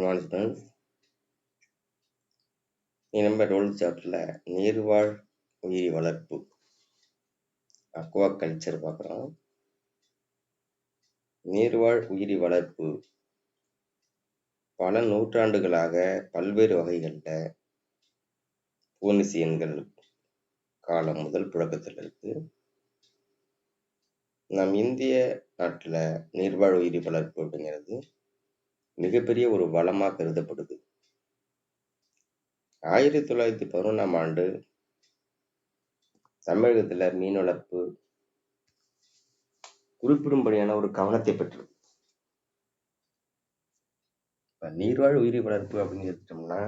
Good நம்ம twelfth சாப்டரில் நீர்வாழ் உயிரி வளர்ப்பு. அக்வா கல்ச்சர் பார்க்குறோம். நீர்வாழ் உயிரி வளர்ப்பு பல நூற்றாண்டுகளாக பல்வேறு வகைகளில் பூனிசியன்கள் காலம் முதல் புழக்கத்தில் இருக்கு. நம் இந்திய நாட்டில் நீர்வாழ் உயிரி வளர்ப்பு அப்படிங்கிறது மிகப்பெரிய ஒரு வளமாக கருதப்படுது. ஆயிரத்தி தொள்ளாயிரத்தி பதினொன்றாம் ஆண்டு தமிழகத்தில் மீன் வளர்ப்பு குறிப்பிடும்படியான ஒரு கவனத்தை பெற்றது. இப்போ நீர்வாழ் உயிரி வளர்ப்பு அப்படின்னு எடுத்துட்டோம்னா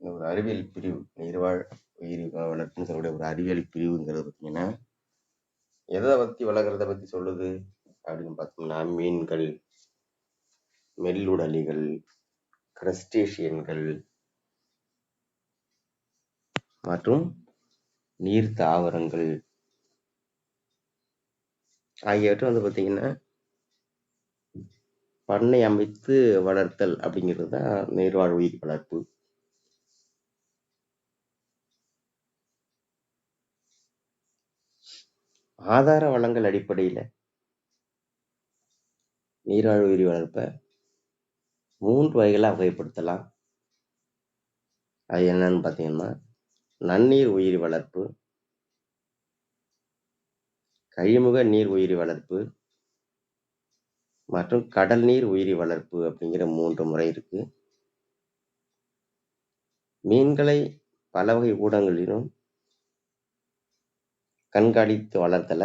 ஒரு அறிவியல் பிரிவு நீர்வாழ் உயிரி வளர்ப்புன்னு சொல்லக்கூடிய ஒரு அறிவியல் பிரிவுங்கிறது பார்த்தீங்கன்னா எதை பத்தி வளர்க்குறத பத்தி சொல்லுது? அப்படின்னு பார்த்தோம்னா மீன்கள் மெல்லுடலிகள் கிரஸ்டேஷியன்கள் மற்றும் நீர் தாவரங்கள் ஆகியவற்றை வந்து பார்த்தீங்கன்னா பண்ணை அமைத்து வளர்த்தல் அப்படிங்கிறது தான் நீர்வாழ் உயிர் வளர்ப்பு. ஆதார வளங்கள் அடிப்படையில் நீராழ் உயிரி வளர்ப்பை மூன்று வகைகளாக வகைப்படுத்தலாம். அது என்னன்னு பார்த்தீங்கன்னா நன்னீர் உயிரி வளர்ப்பு கழிமுக நீர் உயிரி வளர்ப்பு மற்றும் கடல் நீர் உயிரி வளர்ப்பு அப்படிங்கிற மூன்று முறை இருக்கு. மீன்களை பல வகை ஊடகங்களிலும் கண்காணித்து வளர்த்தல.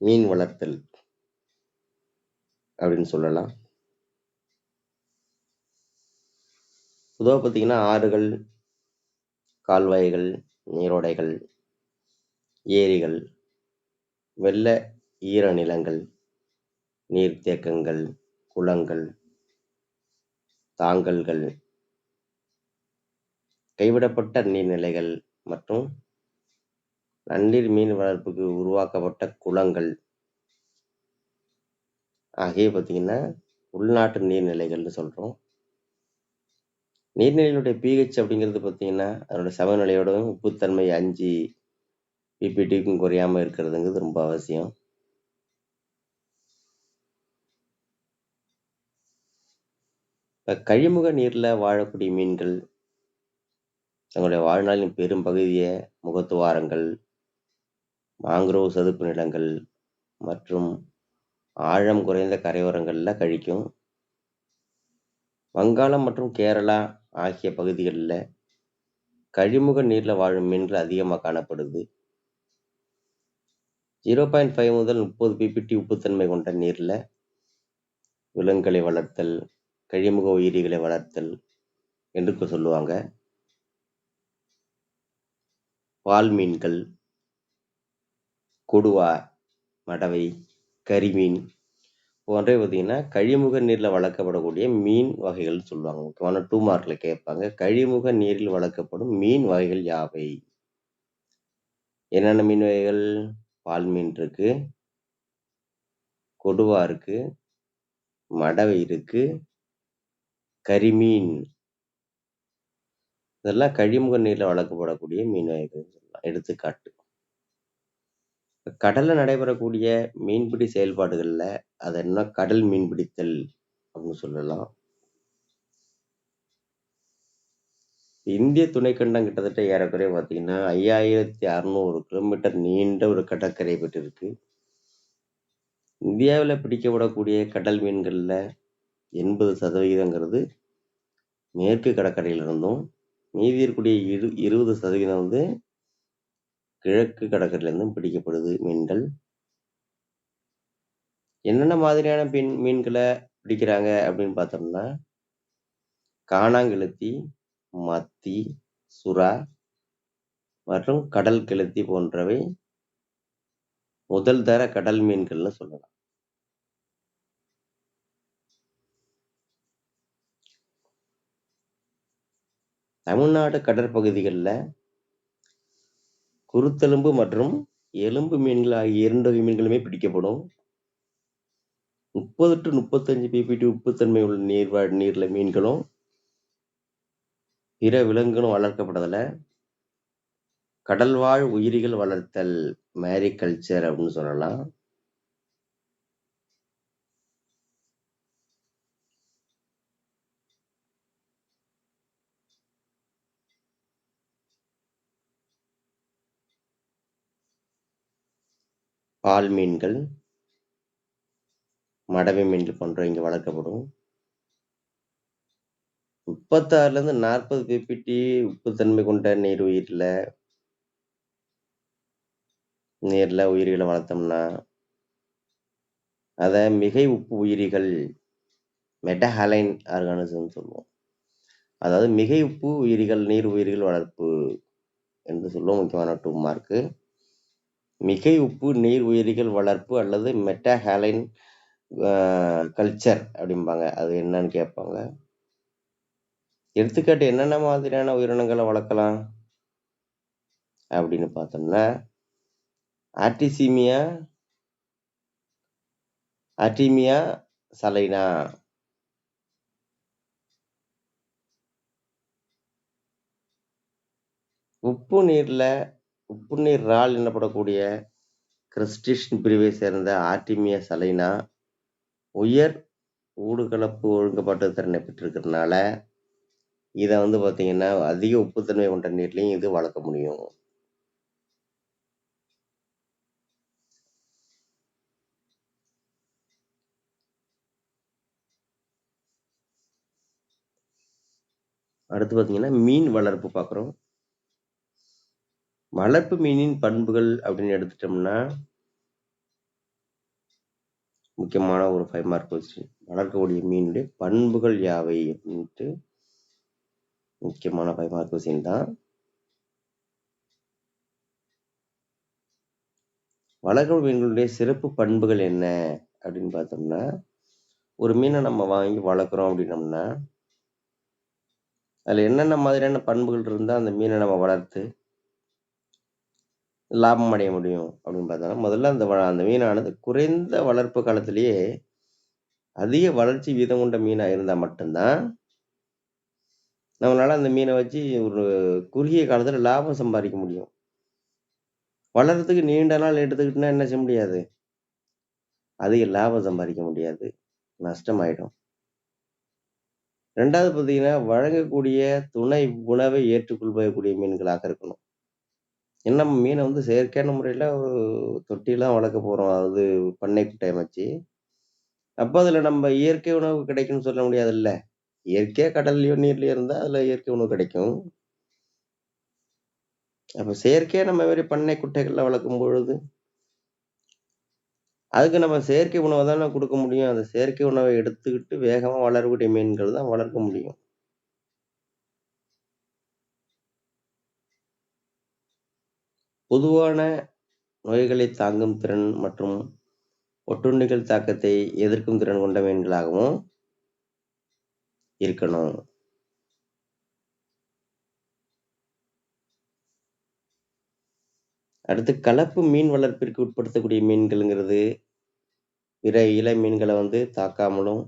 மீன் வளர்த்தல் அப்படின்னு சொல்லலாம். பொதுவாக பார்த்தீங்கன்னா ஆறுகள் கால்வாய்கள் நீரோடைகள் ஏரிகள் வெள்ள ஈர நிலங்கள் நீர்த்தேக்கங்கள் குளங்கள் தாங்கல்கள் கைவிடப்பட்ட நீர்நிலைகள் மற்றும் நன்னீர் மீன் வளர்ப்புக்கு உருவாக்கப்பட்ட குளங்கள். ஆகிய பார்த்தீங்கன்னா உள்நாட்டு நீர்நிலைகள்னு சொல்கிறோம் நீர்நிலைகளுடைய பிஹெச் அப்படிங்கிறது பார்த்தீங்கன்னா அதனுடைய சமநிலையோட உப்புத்தன்மை அஞ்சு பிபிடிக்கும் குறையாமல் இருக்கிறதுங்கிறது ரொம்ப அவசியம். இப்போ கழிமுக நீரில் வாழக்கூடிய மீன்கள் தங்களுடைய வாழ்நாளின் பெரும் பகுதியை முகத்துவாரங்கள் மாங்க்ரோவ் சதுப்பு நிலங்கள் மற்றும் ஆழம் குறைந்த கரையோரங்களில் கழிக்கும். வங்காளம் மற்றும் கேரளா ஆகிய பகுதிகளில் கழிமுக நீரில் வாழும் மீன்கள் அதிகமாக காணப்படுது. ஜீரோ பாயிண்ட் ஃபைவ் முதல் முப்பது பிபிடி உப்புத்தன்மை கொண்ட நீரில் விலங்குகளை வளர்த்தல் கழிமுக உயிரிகளை வளர்த்தல் என்று சொல்லுவாங்க. பால் மீன்கள் கொடுவா மடவை கரிமீன் போன்றவை பார்த்தீங்கன்னா கழிமுக நீரில் வளர்க்கப்படக்கூடிய மீன் வகைகள் சொல்லுவாங்க. முக்கியமான டூ மார்க்கில் கேட்பாங்க. கழிமுக நீரில் வளர்க்கப்படும் மீன் வகைகள் யாவை? என்னென்ன மீன் வகைகள்? பால் மீன் இருக்கு கொடுவா இருக்கு மடவை இருக்கு கரிமீன் இதெல்லாம் கழிமுக நீரில் வளர்க்கப்படக்கூடிய மீன் வகைகள். எடுத்துக்காட்டு. கடல்ல நடைபெறக்கூடிய மீன்பிடி செயல்பாடுகள்ல அது என்ன கடல் மீன்பிடித்தல் அப்படின்னு சொல்லலாம். இந்திய துணைக்கண்டம் கிட்டத்தட்ட ஏறக்குறைய பார்த்தீங்கன்னா ஐயாயிரத்தி அறுநூறு கிலோமீட்டர் நீண்ட ஒரு கடற்கரை பெற்றிருக்கு. இந்தியாவில் பிடிக்கப்படக்கூடிய கடல் மீன்களில் எண்பது சதவிகிதங்கிறது மேற்கு கடற்கரையில் இருந்தும் மீதி இருக்கக்கூடிய இரு இருபது சதவீதம் வந்து கிழக்கு கடற்கரையிலிருந்தும் பிடிக்கப்படுது மீன்கள். என்னென்ன மாதிரியான மீன் மீன்களை பிடிக்கிறாங்க அப்படின்னு பார்த்தோம்னா காணாங்கெழுத்தி மத்தி சுறா மற்றும் கடல் கெளுத்தி போன்றவை முதல் தர கடல் மீன்கள்னு சொல்லலாம். தமிழ்நாடு கடற்பகுதிகளில் குருத்தெலும்பு மற்றும் எலும்பு மீன்கள் ஆகிய இரண்டு வகை மீன்களுமே பிடிக்கப்படும். முப்பது டு முப்பத்தஞ்சு பிபிடி உப்புத்தன்மை உள்ள நீர்வாழ் நீர்ல மீன்களும் பிற விலங்குகளும் வளர்க்கப்படுறதுல கடல்வாழ் உயிரிகள் வளர்த்தல் மேரிகல்ச்சர் அப்படின்னு சொல்லலாம். பால் மீன்கள், மடவை மீன்கள் போன்றவை இங்கே வளர்க்கப்படும். 36ல இருந்து 40 பிபிடி உப்புத்தன்மை கொண்ட நீர் உயிரில் நீரில் உயிரிகளை வளர்த்தோம்னா அதை மிகை உப்பு உயிரிகள் மெட்டஹாலைன் ஆர்கானிசம்னு சொல்லுவோம். அதாவது மிகை உப்பு உயிரிகள், நீர் உயிரிகள் வளர்ப்பு என்று சொல்லுவோம். முக்கியமான டூ மார்க்கு. மிகை உப்பு நீர் உயிரிகள் வளர்ப்பு அல்லது மெட்டஹாலைன் கல்ச்சர் அப்படிம்பாங்க. அது என்னன்னு கேட்பாங்க. எடுத்துக்காட்டு என்னென்ன மாதிரியான உயிரினங்களை வளர்க்கலாம்? அப்படின்னு பார்த்தோம்னா, ஆர்டிசீமியா ஆர்டீமியா சலைனா. உப்பு நீர்ல உப்பு நீர் இறால் எனப்படக்கூடிய கிறிஸ்டிஷன் பிரிவை சேர்ந்த ஆர்டிமியா சலைனா உயர் ஊடுகலப்பு ஒழுங்குபாட்டு திறனை பெற்றிருக்கிறதுனால, இதை வந்து பார்த்தீங்கன்னா, அதிக உப்புத்தன்மை கொண்ட நீர்லையும் இது வளர்க்க முடியும். அடுத்து பார்த்தீங்கன்னா, மீன் வளர்ப்பு பார்க்குறோம். வளர்ப்பு மீனின் பண்புகள் அப்படின்னு எடுத்துட்டோம்னா முக்கியமான ஒரு ஃபைவ் மார்க் கொஸ்டின். வளர்க்கக்கூடிய மீனுடைய பண்புகள் யாவை? அப்படின்ட்டு முக்கியமான ஃபைவ் மார்க் கொஸ்டின் தான். வளர்க்கும் மீன்களுடைய சிறப்பு பண்புகள் என்ன? அப்படின்னு பார்த்தோம்னா, ஒரு மீனை நம்ம வாங்கி வளர்க்குறோம் அப்படின்னோம்னா அதுல என்னென்ன மாதிரியான பண்புகள் இருந்தா அந்த மீனை நம்ம வளர்த்து லாபம் அடைய முடியும் அப்படின்னு பார்த்தோம்னா, முதல்ல அந்த வ அந்த மீனானது குறைந்த வளர்ப்பு காலத்திலேயே அதிக வளர்ச்சி வீதம் கொண்ட மீனாக இருந்தா மட்டும்தான் நம்மளால் நம்மளால அந்த மீனை வச்சு ஒரு குறுகிய காலத்துல லாபம் சம்பாதிக்க முடியும். வளர்றதுக்கு நீண்ட நாள் எடுத்துக்கிட்டுனா என்ன செய்ய முடியாது? அதிக லாபம் சம்பாதிக்க முடியாது. நஷ்டமாயிடும். ரெண்டாவது பார்த்தீங்கன்னா, வழங்கக்கூடிய துணை உணவை ஏற்றுக்கொள்ளக்கூடிய மீன்களாக இருக்கணும். ஏன்னா நம்ம வந்து செயற்கையான முறையில் ஒரு தொட்டிலாம் வளர்க்க போகிறோம் அதாவது பண்ணை குட்டை அமைச்சு. அப்போ அதில் நம்ம இயற்கை உணவு கிடைக்கும்னு சொல்ல முடியாதுல்ல. இயற்கையாக கடல்லையோ நீர்லையோ இருந்தால் அதில் இயற்கை உணவு கிடைக்கும். அப்போ செயற்கையாக நம்ம மாதிரி பண்ணை குட்டைகளில் வளர்க்கும் பொழுது அதுக்கு நம்ம செயற்கை உணவை தானே கொடுக்க முடியும். அந்த செயற்கை உணவை எடுத்துக்கிட்டு வேகமாக வளரக்கூடிய மீன்கள் தான் வளர்க்க முடியும். பொதுவான நோய்களை தாங்கும் திறன் மற்றும் ஒட்டுண்ணிகள் தாக்கத்தை எதிர்க்கும் திறன் கொண்ட மீன்களாகவும் இருக்கணும். அடுத்து கலப்பு மீன் வளர்ப்பிற்கு உட்படுத்தக்கூடிய மீன்கள்ங்கிறது, பிற இள மீன்களை வந்து தாக்காமலும்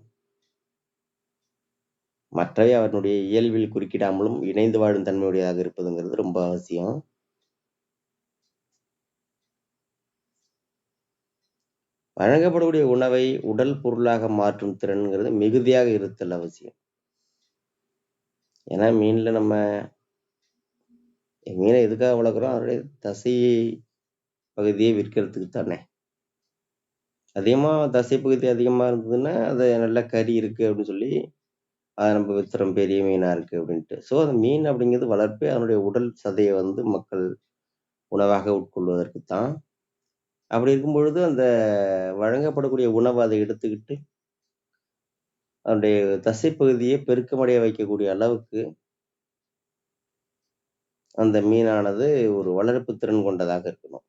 மற்றவை அவனுடைய இயல்பில் குறுக்கிடாமலும் இணைந்து வாழும் தன்மையுடையதாக இருப்பதுங்கிறது ரொம்ப அவசியம். வழங்கப்படக்கூடிய உணவை உடல் பொருளாக மாற்றும் திறன்ங்கிறது மிகுதியாக இருத்தல் அவசியம். ஏன்னா மீனில் நம்ம மீனை எதுக்காக வளர்க்குறோம்? அதனுடைய தசை பகுதியை விற்கிறதுக்கு தானே. அதிகமாக தசை பகுதி அதிகமாக இருந்ததுன்னா, அது நல்ல கறி இருக்குது அப்படின்னு சொல்லி, அதை நம்ம வித்துறோம் பெரிய மீனாக இருக்கு அப்படின்ட்டு. ஸோ அந்த மீன் அப்படிங்கிறது வளர்ப்பே அதனுடைய உடல் சதையை வந்து மக்கள் உணவாக உட்கொள்வதற்கு தான். அப்படி இருக்கும் பொழுது அந்த வழங்கப்படக்கூடிய உணவை அதை எடுத்துக்கிட்டு அதனுடைய தசை பகுதியை பெருக்கமடைய வைக்கக்கூடிய அளவுக்கு அந்த மீனானது ஒரு வளர்ப்பு திறன் கொண்டதாக இருக்கணும்.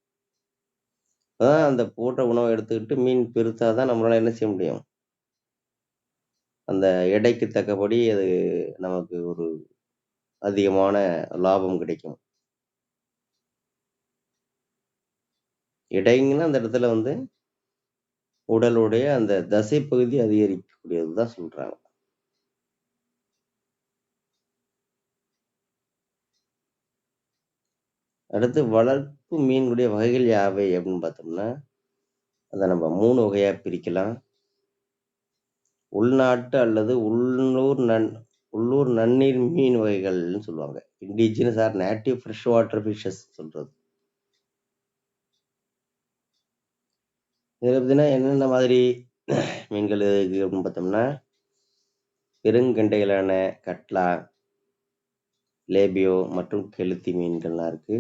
அதான் அந்த போட்ட உணவை எடுத்துக்கிட்டு மீன் பெருத்தா தான் நம்மளால என்ன செய்ய முடியும்? அந்த எடைக்கு தக்கபடி அது நமக்கு ஒரு அதிகமான லாபம் கிடைக்கும். இடைங்கன்னா அந்த இடத்துல வந்து உடலுடைய அந்த தசை பகுதி அதிகரிக்கக்கூடியது தான் சொல்றாங்க. அடுத்து வளர்ப்பு மீனுடைய வகைகள் யாவை அப்படின்னு பார்த்தோம்னா அதை நம்ம மூணு வகையாக பிரிக்கலாம். உள்நாட்டு அல்லது உள்ளூர் நன் உள்ளூர் நன்னீர் மீன் வகைகள்னு சொல்லுவாங்க. Indigenous or native fresh water fishes சொல்கிறது இதில் பார்த்தீங்கன்னா என்னென்ன மாதிரி மீன்கள் இருக்குது அப்படின்னு பார்த்தோம்னா பெருங்கண்டைகளான கட்லா லேபியோ மற்றும் கெளுத்தி மீன்கள்லாம் இருக்கு.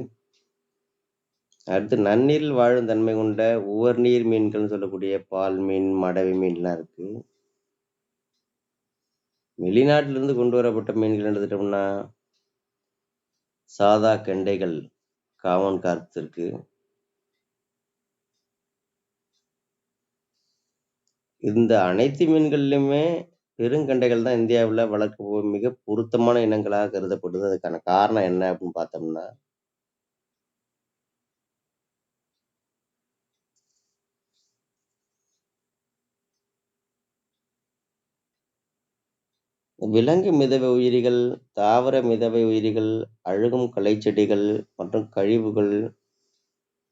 அடுத்து நன்னீரில் வாழும் தன்மை கொண்ட உவர்நீர் மீன்கள்னு சொல்லக்கூடிய பால் மீன் மடவி மீன்லாம் இருக்கு. வெளிநாட்டிலிருந்து கொண்டு வரப்பட்ட மீன்கள் எடுத்துட்டோம்னா சாதா கெண்டைகள் காமன் கார்ப்ஸ் இருக்கு. இந்த அனைத்து மீன்கள்லையுமே பெருங்கண்டைகள் தான் இந்தியாவில் வளர்க்க மிக பொருத்தமான இனங்களாக கருதப்படுது. அதுக்கான காரணம் என்ன அப்படின்னு பார்த்தோம்னா விலங்கு மிதவை உயிரிகள் தாவர மிதவை உயிரிகள் அழுகும் களைச்செடிகள் மற்றும் கழிவுகள்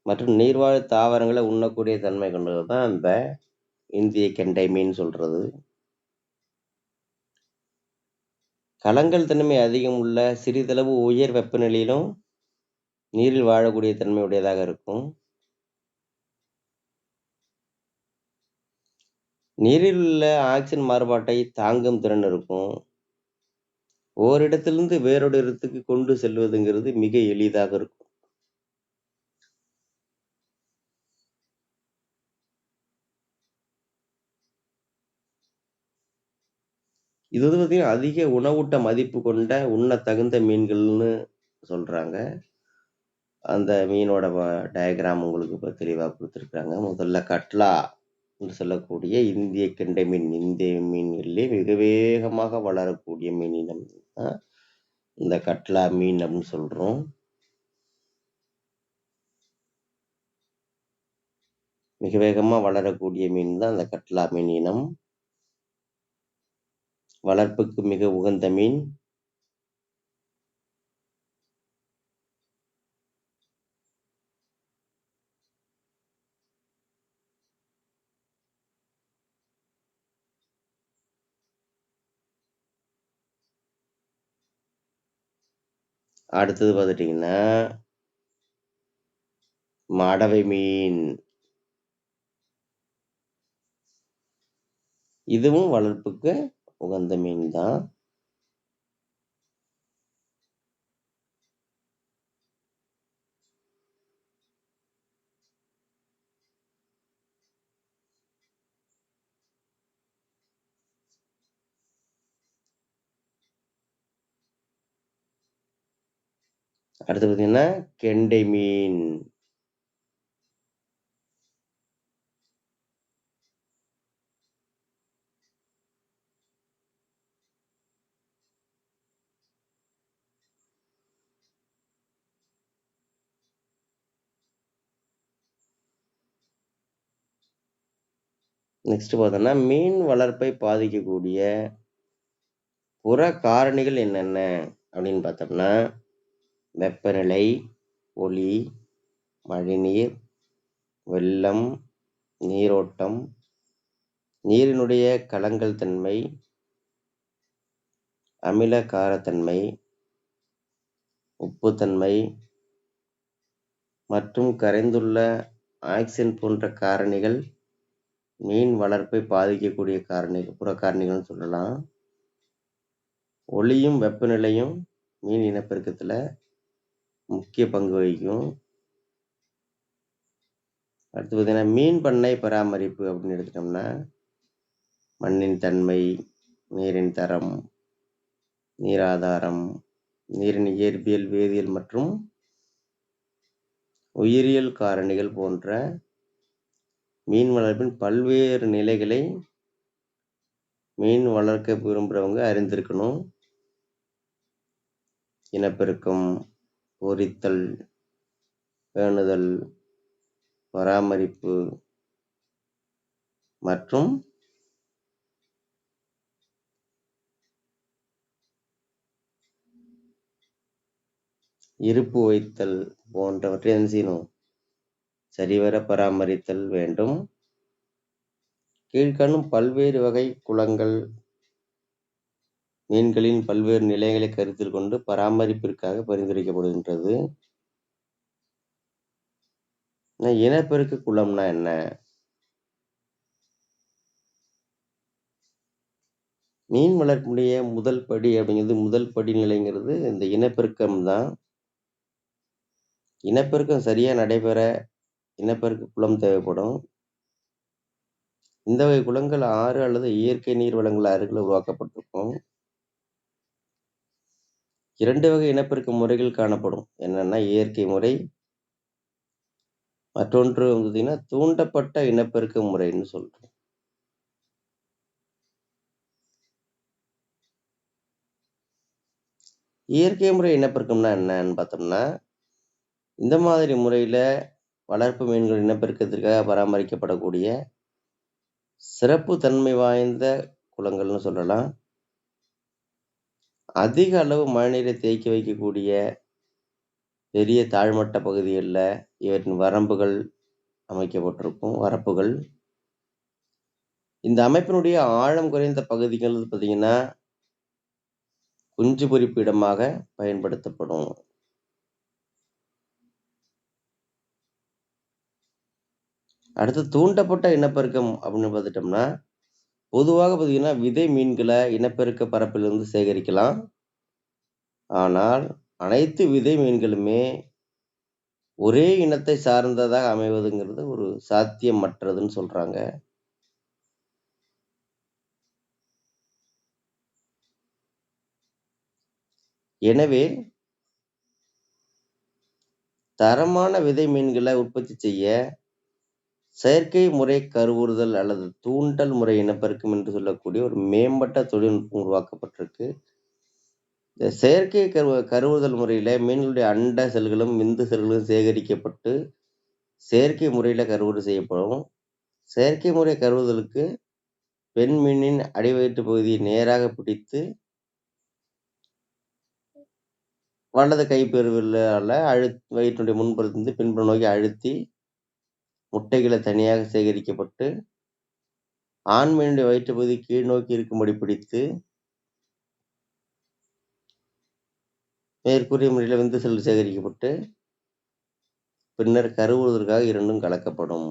மற்றும் நீர்வாழ் தாவரங்களை உண்ணக்கூடிய தன்மை கொண்டது தான் இந்த இந்திய கெண்டை மீன் சொல்றது. கலங்கள் தன்மை அதிகம் உள்ள சிறிதளவு உயர் வெப்பநிலையிலும் நீரில் வாழக்கூடிய தன்மை உடையதாக இருக்கும். நீரில் உள்ள ஆக்சிஜன் மாறுபாட்டை தாங்கும் திறன் இருக்கும். ஓரிடத்திலிருந்து வேறொரு இடத்துக்கு கொண்டு செல்வதுங்கிறது மிக எளிதாக இருக்கும். இது வந்து பார்த்தீங்கன்னா அதிக உணவூட்ட மதிப்பு கொண்ட உண்ண தகுந்த மீன்கள்னு சொல்றாங்க. அந்த மீனோட டயக்ராம் உங்களுக்கு இப்போ தெளிவாக கொடுத்துருக்காங்க முதல்ல கட்லா என்று சொல்லக்கூடிய இந்திய கெண்டை மீன் இந்திய மீன்களிலே மிக வேகமாக வளரக்கூடிய மீனினம் தான் இந்த கட்லா மீன் அப்படின்னு சொல்றோம். மிக வேகமாக வளரக்கூடிய மீன் தான் அந்த கட்லா மீன் இனம். வளர்ப்புக்கு மிக உகந்த மீன். அடுத்தது பார்த்துட்டிங்கன்னா மடவை மீன். இதுவும் வளர்ப்புக்கு உகந்த மீன் தான். அடுத்து பார்த்தீங்கன்னா கெண்டை மீன். நெக்ஸ்ட் பார்த்தோம்னா மீன் வளர்ப்பை பாதிக்கக்கூடிய புற காரணிகள் என்னென்ன? அப்படின்னு பார்த்தோம்னா வெப்பநிலை ஒளி மழைநீர் வெள்ளம் நீரோட்டம் நீரினுடைய கலங்கள் தன்மை அமில காரத்தன்மை உப்புத்தன்மை மற்றும் கரைந்துள்ள ஆக்சிஜன் போன்ற காரணிகள் மீன் வளர்ப்பை பாதிக்கக்கூடிய காரணிகள் புற காரணிகள்னு சொல்லலாம். ஒளியும் வெப்பநிலையும் மீன் இனப்பெருக்கத்தில் முக்கிய பங்கு வகிக்கும். அடுத்து பார்த்தீங்கன்னா மீன் பண்ணை பராமரிப்பு அப்படின்னு எடுத்துட்டோம்னா மண்ணின் தன்மை நீரின் தரம் நீராதாரம் நீரின் இயற்பியல் வேதியியல் மற்றும் உயிரியல் காரணிகள் போன்ற மீன் வளர்ப்பின் பல்வேறு நிலைகளை மீன் வளர்க்க விரும்புகிறவங்க அறிந்திருக்கணும். இனப்பெருக்கம் பொரித்தல் பேணுதல் பராமரிப்பு மற்றும் இருப்பு வைத்தல் போன்றவற்றை என்ன செய்யணும். சரிவர பராமரித்தல் வேண்டும். கீழ்காணும் பல்வேறு வகை குளங்கள் மீன்களின் பல்வேறு நிலைகளை கருத்தில் கொண்டு பராமரிப்பிற்காக பரிந்துரைக்கப்படுகின்றது. இனப்பெருக்க குளம்னா என்ன? மீன் வளர்ப்புடைய முதல் படி அப்படிங்கிறது முதல் படி நிலைங்கிறது இந்த இனப்பெருக்கம் தான் இனப்பெருக்கம் சரியா நடைபெற இனப்பெருக்க குளம் தேவைப்படும்? இந்த வகை குளங்கள் ஆறு அல்லது இயற்கை நீர் வளங்கள் அருகில் உருவாக்கப்பட்டிருக்கும். இரண்டு வகை இனப்பெருக்க முறைகள் காணப்படும். என்னன்னா இயற்கை முறை மற்றொன்று வந்து தூண்டப்பட்ட இனப்பெருக்க முறைன்னு சொல்றோம். இயற்கை முறை இனப்பெருக்கம்னா என்னன்னு பார்த்தோம்னா இந்த மாதிரி முறையில வளர்ப்பு மீன்கள் இனப்பெருக்கத்திற்காக பராமரிக்கப்படக்கூடிய சிறப்பு தன்மை வாய்ந்த குளங்கள்னு சொல்லலாம். அதிக அளவு மழைநீரை தேக்கி வைக்கக்கூடிய பெரிய தாழ்மட்ட பகுதிகளில் இவற்றின் வரம்புகள் அமைக்கப்பட்டிருக்கும் வரப்புகள். இந்த அமைப்பினுடைய ஆழம் குறைந்த பகுதிகள் பார்த்தீங்கன்னா குஞ்சு பொறிப்பு இடமாக பயன்படுத்தப்படும். அடுத்து தூண்டப்பட்ட இனப்பெருக்கம் அப்படின்னு பார்த்துட்டோம்னா பொதுவாக பார்த்தீங்கன்னா விதை மீன்களை இனப்பெருக்க பரப்பிலிருந்து சேகரிக்கலாம். ஆனால் அனைத்து விதை மீன்களுமே ஒரே இனத்தை சார்ந்ததாக அமைவதுங்கிறது ஒரு சாத்தியமற்றதுன்னு சொல்கிறாங்க எனவே தரமான விதை மீன்களை உற்பத்தி செய்ய செயற்கை முறை கருவுறுதல் அல்லது தூண்டல் முறை இனப்பெருக்கம் என்று சொல்லக்கூடிய ஒரு மேம்பட்ட தொழில்நுட்பம் உருவாக்கப்பட்டிருக்கு. இந்த செயற்கை கரு கருவுறுதல் முறையில் மீன்களுடைய அண்ட செல்களும் விந்து செல்களும் சேகரிக்கப்பட்டு செயற்கை முறையில் கருவுறு செய்யப்படும். செயற்கை முறை கருவுதலுக்கு பெண் மீனின் அடிவயிற்று பகுதியை நேராக பிடித்து வலது கைப்பெருவில் அழு வயிற்றுடைய முன்புறத்திலிருந்து பின்புறம் நோக்கி அழுத்தி முட்டைகளை தனியாக சேகரிக்கப்பட்டு ஆண் மீனுடைய கீழ் நோக்கி இருக்கும்படி பிடித்து மேற்கூறிய முறையில் விந்து செல் சேகரிக்கப்பட்டு பின்னர் கருவுறுவதற்காக இரண்டும் கலக்கப்படும்.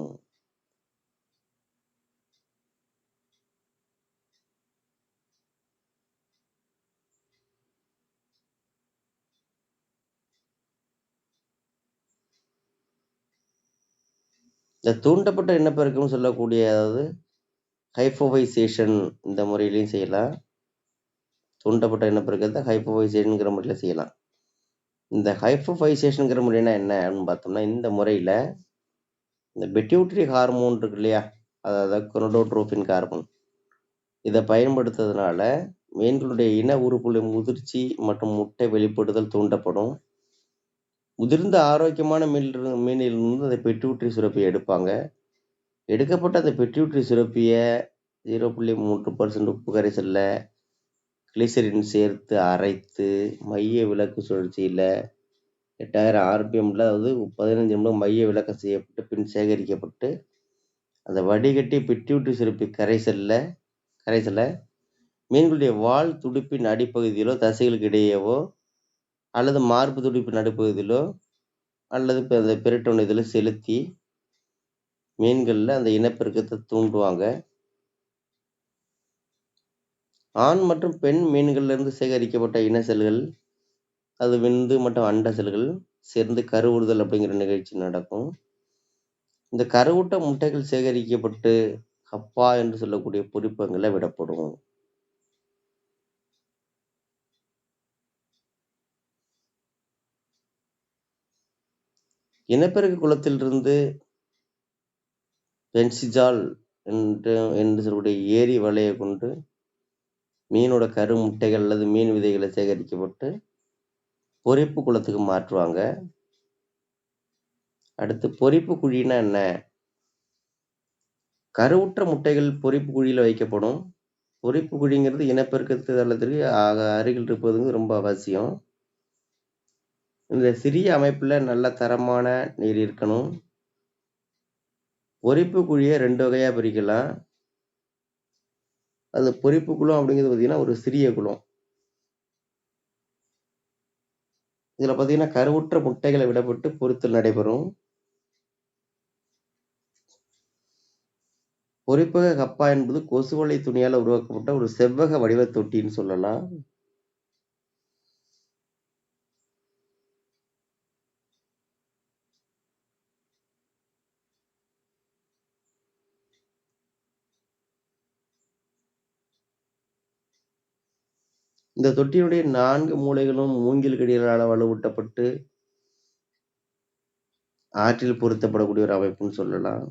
இந்த தூண்டப்பட்ட இனப்பெருக்கம் சொல்லக்கூடிய அதாவது ஹைஃபோவைசேஷன் இந்த முறையிலையும் செய்யலாம். தூண்டப்பட்ட இனப்பெருக்கத்தை ஹைஃபோவைசேஷனுங்கிற முறையில் செய்யலாம். இந்த ஹைஃபோஃபைசேஷனுங்கிற முறைனா என்ன அப்படின்னு பார்த்தோம்னா இந்த முறையில் இந்த பெட்யூட்ரி ஹார்மோன் இருக்கு இல்லையா? அதாவது குரோடோட்ரோபின் ஹார்மோன் இதை பயன்படுத்துறதுனால மீன்களுடைய இன உறுப்புகளின் முதிர்ச்சி மற்றும் முட்டை வெளிப்படுதல் தூண்டப்படும். முதிர்ந்த ஆரோக்கியமான மீன் மீனிலிருந்து அந்த பெட்யூட்ரி சுரப்பியை எடுப்பாங்க. எடுக்கப்பட்ட அந்த பெட்யூட்ரி சுரப்பியை ஜீரோ புள்ளி மூன்று பர்சன்ட் உப்பு கரைசலில் கிளிசரின் சேர்த்து அரைத்து மைய விளக்கு சுழற்சியில் எட்டாயிரம் ஆர்பிஎம்ல அதாவது பதினஞ்சு நிமிடம் மைய விளக்கம் செய்யப்பட்டு பின் சேகரிக்கப்பட்டு அந்த வடிகட்டி பிட்யூட்டி சுரப்பி கரைசலில் கரைசலை மீன்களுடைய வால் துடுப்பின் அடிப்பகுதியிலோ தசைகளுக்கு இடையேவோ அல்லது மார்பு துடிப்பு நடுப்பகுதியிலோ அல்லது இப்போ அந்த பெரிட்டோன் இதில் செலுத்தி மீன்களில் அந்த இனப்பெருக்கத்தை தூண்டுவாங்க. ஆண் மற்றும் பெண் மீன்கள்லேருந்து சேகரிக்கப்பட்ட இன செல்கள் அது விந்து மற்றும் அண்ட செல்கள் சேர்ந்து கருவுறுதல் அப்படிங்கிற நிகழ்ச்சி நடக்கும். இந்த கருவுட்ட முட்டைகள் சேகரிக்கப்பட்டு ஹப்பா என்று சொல்லக்கூடிய பொறிப்பங்களை விடப்படும். இனப்பெருக்க குளத்திலிருந்து பென்சிஜால் என்று என்று சொல்லக்கூடிய ஏரி வலையை கொண்டு மீனோட கரு முட்டைகள் அல்லது மீன் விதைகளை சேகரிக்கப்பட்டு பொறிப்பு குளத்துக்கு மாற்றுவாங்க. அடுத்து பொறிப்பு குழின்னா என்ன? கருவுற்ற முட்டைகள் பொறிப்பு குழியில் வைக்கப்படும். பொறிப்பு குழிங்கிறது இனப்பெருக்கத்து தளத்திற்கு ஆக- அருகில் இருப்பதுங்க ரொம்ப அவசியம். இந்த சிறிய அமைப்புல நல்ல தரமான நீர் இருக்கணும். பொரிப்பு குழியை ரெண்டு வகையாக பிரிக்கலாம். அது பொரிப்பு குளம் அப்படிங்கிறது பார்த்தீங்கன்னா ஒரு சிறிய குளம். இதில் பார்த்தீங்கன்னா கருவுற்ற முட்டைகளை விடப்பட்டு பொருத்தல் நடைபெறும். பொறிப்பக கப்பா என்பது கொசுவலை துணியால் உருவாக்கப்பட்ட ஒரு செவ்வக வடிவ தொட்டின்னு சொல்லலாம். இந்த தொட்டியினுடைய நான்கு மூலைகளும் மூங்கில் கடிகளால் வலுவூட்டப்பட்டு ஆற்றில் பொருத்தப்படக்கூடிய ஒரு அமைப்புன்னு சொல்லலாம்.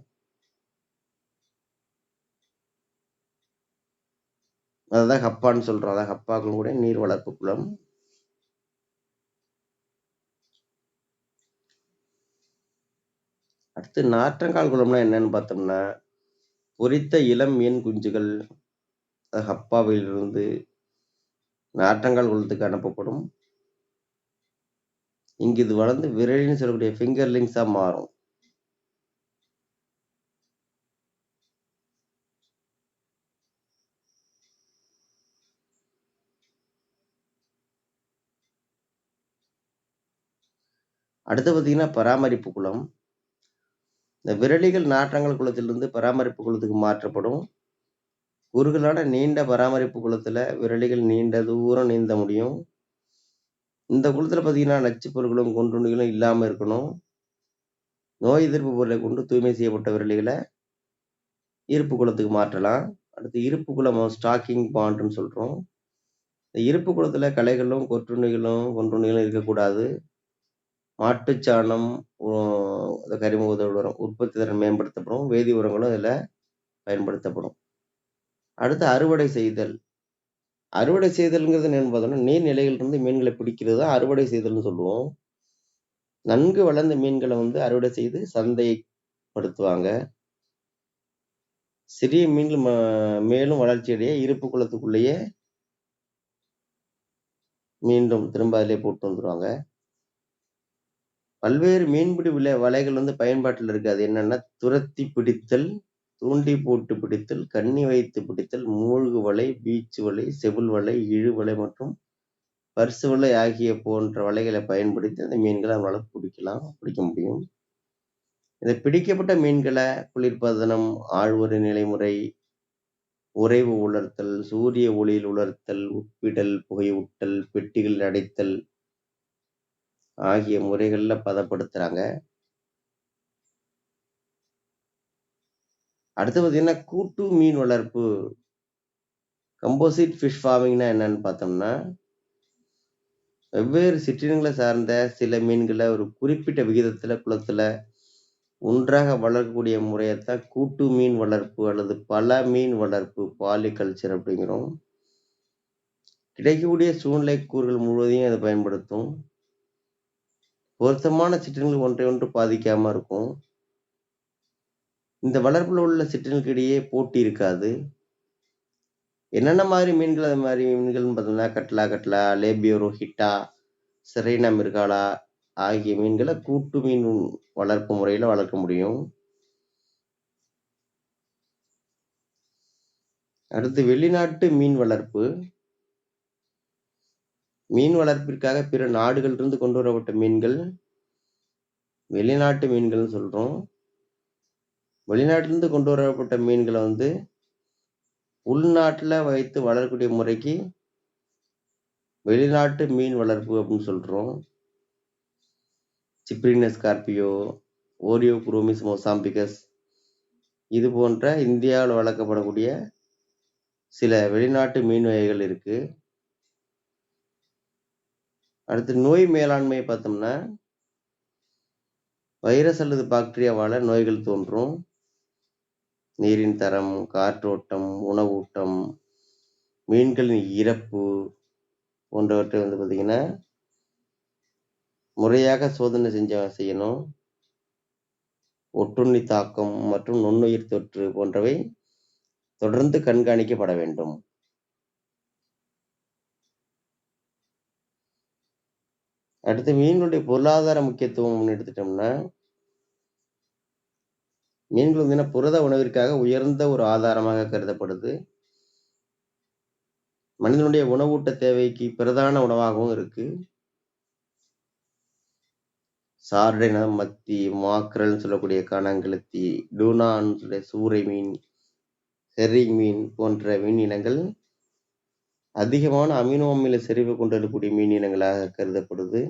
அதுதான் ஹப்பான்னு சொல்றோம். அதான் ஹப்பாக்கள் கூட நீர் வளர்ப்பு குளம். அடுத்து நாற்றங்கால் குளம்னா என்னன்னு பார்த்தோம்னா பொரித்த இளம் மீன் குஞ்சுகள் ஹப்பாவிலிருந்து நாற்றங்கால் குளத்துக்கு அனுப்பப்படும். இங்கு இது வளர்ந்து விரலின்னு சொல்லக்கூடிய ஃபிங்கர் ஃபிங்கர்லிங்ஸா மாறும். அடுத்து பார்த்தீங்கன்னா பராமரிப்பு குளம். இந்த விரலிகள் நாற்றங்கள் குளத்திலிருந்து பராமரிப்பு குளத்துக்கு மாற்றப்படும். குறுகலான நீண்ட பராமரிப்பு குளத்துல விரலிகள் நீண்ட தூரம் நீந்த முடியும். இந்த குளத்துல பார்த்தீங்கன்னா நச்சு பொருட்களும் கொண்டுணிகளும் இல்லாம இருக்கணும். நோய் எதிர்ப்பு பொருளை கொண்டு தூய்மை செய்யப்பட்ட விரலிகளை இருப்பு குளத்துக்கு மாற்றலாம். அடுத்து இருப்பு குளம் ஸ்டாக்கிங் பாண்டுன்னு சொல்றோம். இந்த இருப்பு குளத்துல களைகளும் கொற்றுணிகளும் கொன்றுணிகளும் இருக்கக்கூடாது. மாட்டுச்சாணம் உ- உரம் உற்பத்தி திறன் மேம்படுத்தப்படும். வேதி உரங்களும் இதில் பயன்படுத்தப்படும். அடுத்து அறுவடை செய்தல். அறுவடை செய்தல்ங்கிறது என்னன்னு பார்த்தோம்னா நீர்நிலைகளிலிருந்து மீன்களை பிடிக்கிறது தான் அறுவடை செய்தல்னு சொல்லுவோம். நன்கு வளர்ந்த மீன்களை வந்து அறுவடை செய்து சந்தைப்படுத்துவாங்க. சிறிய மீன்கள் மேலும் வளர்ச்சியடைய இருப்பு குளத்துக்குள்ளேயே மீண்டும் திரும்ப அதிலே போட்டு வந்துருவாங்க. பல்வேறு மீன்பிடி விலை வலைகள் வந்து பயன்பாட்டில் இருக்காது அது என்னன்னா துரத்தி பிடித்தல் தூண்டி போட்டு பிடித்தல் கண்ணி வைத்து பிடித்தல் மூழ்கு வலை பீச்சு வலை செவுள் வலை இழு வலை மற்றும் பரிசு வலை ஆகிய போன்ற வலைகளை பயன்படுத்தி அந்த மீன்களை அவங்களால பிடிக்கலாம் பிடிக்க முடியும். இந்த பிடிக்கப்பட்ட மீன்களை குளிர்பதனம் ஆழ்வரை நிலைமுறை உறைவு உலர்த்தல் சூரிய ஒளியில் உலர்த்தல் உப்பிடல் புகையூட்டல் பெட்டிகளில் அடைத்தல் ஆகிய முறைகளில் பதப்படுத்துறாங்க. அடுத்து பார்த்தீங்கன்னா கூட்டு மீன் வளர்ப்பு. கம்போசிட் ஃபிஷ் ஃபார்மிங்னா என்னன்னு பார்த்தோம்னா வெவ்வேறு சிற்றினங்களை சார்ந்த சில மீன்களை ஒரு குறிப்பிட்ட விகிதத்தில் குளத்தில் ஒன்றாக வளர்க்கக்கூடிய முறையைத்தான் கூட்டு மீன் வளர்ப்பு அல்லது பல மீன் வளர்ப்பு பாலிகல்ச்சர் அப்படிங்கிறோம். கிடைக்கக்கூடிய சூழ்நிலை கூறுகள் முழுவதையும் அதை பயன்படுத்தும். பொருத்தமான சிற்றினங்கள் ஒன்றை ஒன்று பாதிக்காமல் இருக்கும். இந்த வளர்ப்பில் உள்ள சிற்றினங்களுக்கு இடையே போட்டி இருக்காது. என்னென்ன மாதிரி மீன்கள் அது மாதிரி மீன்கள்னு பார்த்தோம்னா கட்லா கட்லா லேபியோரோ ஹிட்டா சிறைனா மிர்காலா ஆகிய மீன்களை கூட்டு மீன் வளர்ப்பு முறையில் வளர்க்க முடியும். அடுத்து வெளிநாட்டு மீன் வளர்ப்பு. மீன் வளர்ப்பிற்காக பிற நாடுகளிலிருந்து கொண்டு வரப்பட்ட மீன்கள் வெளிநாட்டு மீன்கள்னு சொல்கிறோம் வெளிநாட்டிலிருந்து கொண்டு வரப்பட்ட மீன்களை வந்து உள்நாட்டில் வைத்து வளரக்கூடிய முறைக்கு வெளிநாட்டு மீன் வளர்ப்பு அப்படின்னு சொல்கிறோம் சிப்ரினஸ் ஸ்கார்பியோ ஓரியோ குரோமிஸ் மொசாம்பிகஸ் இது போன்ற இந்தியாவில் வளர்க்கப்படக்கூடிய சில வெளிநாட்டு மீன் வகைகள் இருக்குது அடுத்து நோய் மேலாண்மை பார்த்தோம்னா வைரஸ் அல்லது பாக்டீரியாவால் நோய்கள் தோன்றும். நீரின் தரம் காற்றோட்டம் உணவூட்டம் மீன்களின் இறப்பு போன்றவற்றை வந்து பார்த்தீங்கன்னா முறையாக சோதனை செஞ்ச செய்யணும். ஒட்டுண்ணி தாக்கம் மற்றும் நுண்ணுயிர் தொற்று போன்றவை தொடர்ந்து கண்காணிக்கப்பட வேண்டும். அடுத்து மீன்களுடைய பொருளாதார முக்கியத்துவம் எடுத்துட்டோம்னா மீன்கள் வந்து புரத உணவிற்காக உயர்ந்த ஒரு ஆதாரமாக கருதப்படுது. மனிதனுடைய உணவூட்ட தேவைக்கு பிரதான உணவாகவும் இருக்கு. சார்டைன மத்தி மாக்கரல்னு சொல்லக்கூடிய கணங்கெளுத்தி டூனான்னு சொல்ல சூறை மீன் ஹெரிங் மீன் போன்ற மீன் இனங்கள் அதிகமான அமினோ அமில செறிவு கொண்டிருக்கக்கூடிய மீன் இனங்களாக கருதப்படுது.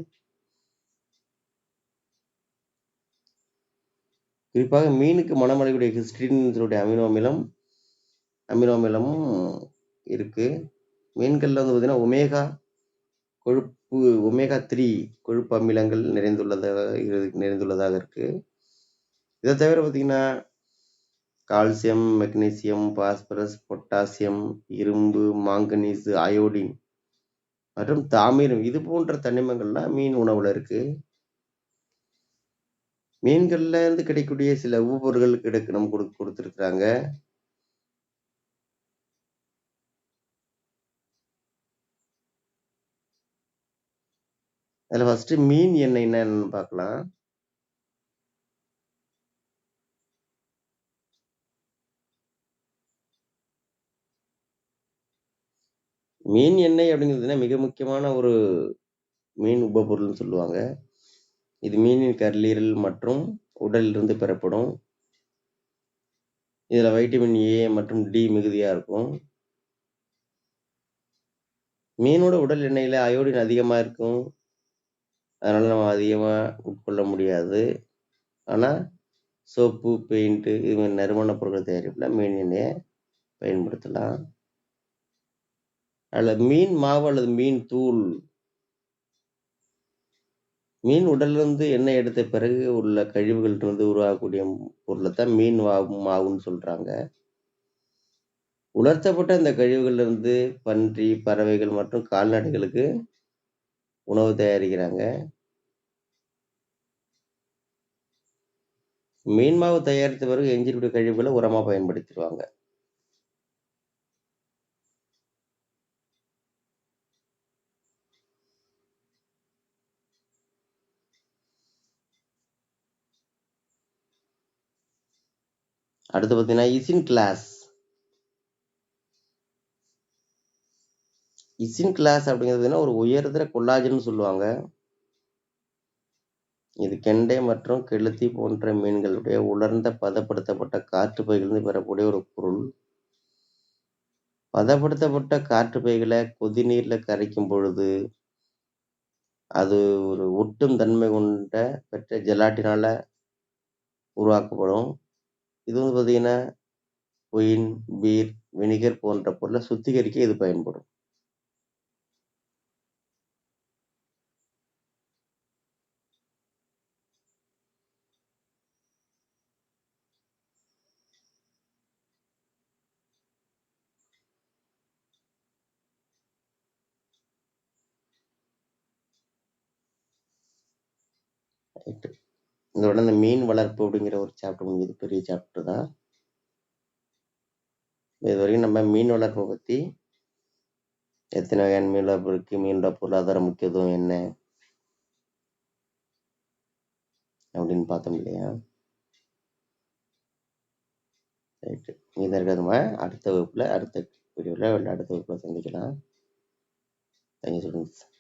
குறிப்பாக மீனுக்கு மனமடையக்கூடிய ஹிஸ்டின் சொல்லக்கூடிய அமினோ அமிலம் அமினோ அமிலமும் இருக்குது மீன்களில் வந்து பார்த்திங்கன்னா ஒமேகா கொழுப்பு ஒமேகா த்ரீ கொழுப்பு அமிலங்கள் நிறைந்துள்ளதாக நிறைந்துள்ளதாக இருக்குது இதை தவிர பார்த்திங்கன்னா கால்சியம் மெக்னீசியம் பாஸ்பரஸ் பொட்டாசியம் இரும்பு மாங்கனீஸு அயோடின் மற்றும் தாமிரம் இது போன்ற தனிமங்கள்லாம் மீன் உணவில் இருக்குது மீன்கள்ல இருந்து கிடைக்கக்கூடிய சில உபப்பொருட்கள் கிடைக்க நம்ம கொடு கொடுத்துருக்குறாங்க. அதுல ஃபஸ்ட்டு மீன் எண்ணெய் என்னன்னு பார்க்கலாம். மீன் எண்ணெய் அப்படிங்கிறதுனா மிக முக்கியமான ஒரு மீன் உபபொருள்னு சொல்லுவாங்க. இது மீனின் கல்லீரல் மற்றும் உடலிலிருந்து பெறப்படும். இதில் வைட்டமின் ஏ மற்றும் டி மிகுதியாக இருக்கும். மீனோட உடல் எண்ணெயில் அயோடின் அதிகமாக இருக்கும். அதனால் நம்ம அதிகமாக உட்கொள்ள முடியாது. ஆனால் சோப்பு பெயிண்ட்டு இது மாதிரி நறுமண பொருட்கள் தயாரிப்பில் மீன் எண்ணெயை பயன்படுத்தலாம். அதில் மீன் மாவு அல்லது மீன் தூள் மீன் உடலிருந்து எண்ணெய் எடுத்த பிறகு உள்ள கழிவுகள் இருந்து உருவாகக்கூடிய பொருளை தான் மீன் மாவு மாவுன்னு சொல்றாங்க. உலர்த்தப்பட்ட அந்த கழிவுகள்ல இருந்து பன்றி பறவைகள் மற்றும் கால்நடைகளுக்கு உணவு தயாரிக்கிறாங்க. மீன் மாவு தயாரித்த பிறகு எஞ்சிருக்கிற கழிவுகளை உரமா பயன்படுத்திடுவாங்க. அடுத்து பார்த்தீங்கன்னா இசின் கிளாஸ் இசின் கிளாஸ் அப்படிங்கிறது ஒரு உயர்தர கொல்லாஜன் சொல்லுவாங்க. இது கெண்டை மற்றும் கெளுத்தி போன்ற மீன்களுடைய உலர்ந்த பதப்படுத்தப்பட்ட காற்று பைகளிலிருந்து பெறக்கூடிய ஒரு பொருள். பதப்படுத்தப்பட்ட காற்று பைகளை கொதிநீர்ல கரைக்கும் பொழுது அது ஒரு ஒட்டும் தன்மை கொண்ட பெற்ற ஜெலாட்டினால உருவாக்கப்படும். இது வந்து பார்த்தீங்கன்னா ஒயின் பீர் வினிகர் போன்ற பொருளை சுத்திகரிக்க இது பயன்படும் ரைட்டு அதோட அந்த மீன் வளர்ப்பு அப்படிங்கிற ஒரு சாப்டர் முடிஞ்சது. பெரிய சாப்டர் தான். இது வரைக்கும் நம்ம மீன் வளர்ப்பை பற்றி எத்தனை வகையான மீன் வளர்ப்பு இருக்கு? மீனோட பொருளாதார முக்கியத்துவம் என்ன? அப்படின்னு பார்த்தோம் இல்லையா? ரைட்டு. இதை இருக்கிறதுமா அடுத்த வகுப்புல அடுத்த வீடியோவில் அடுத்த வகுப்புல சந்திக்கலாம். Thank you students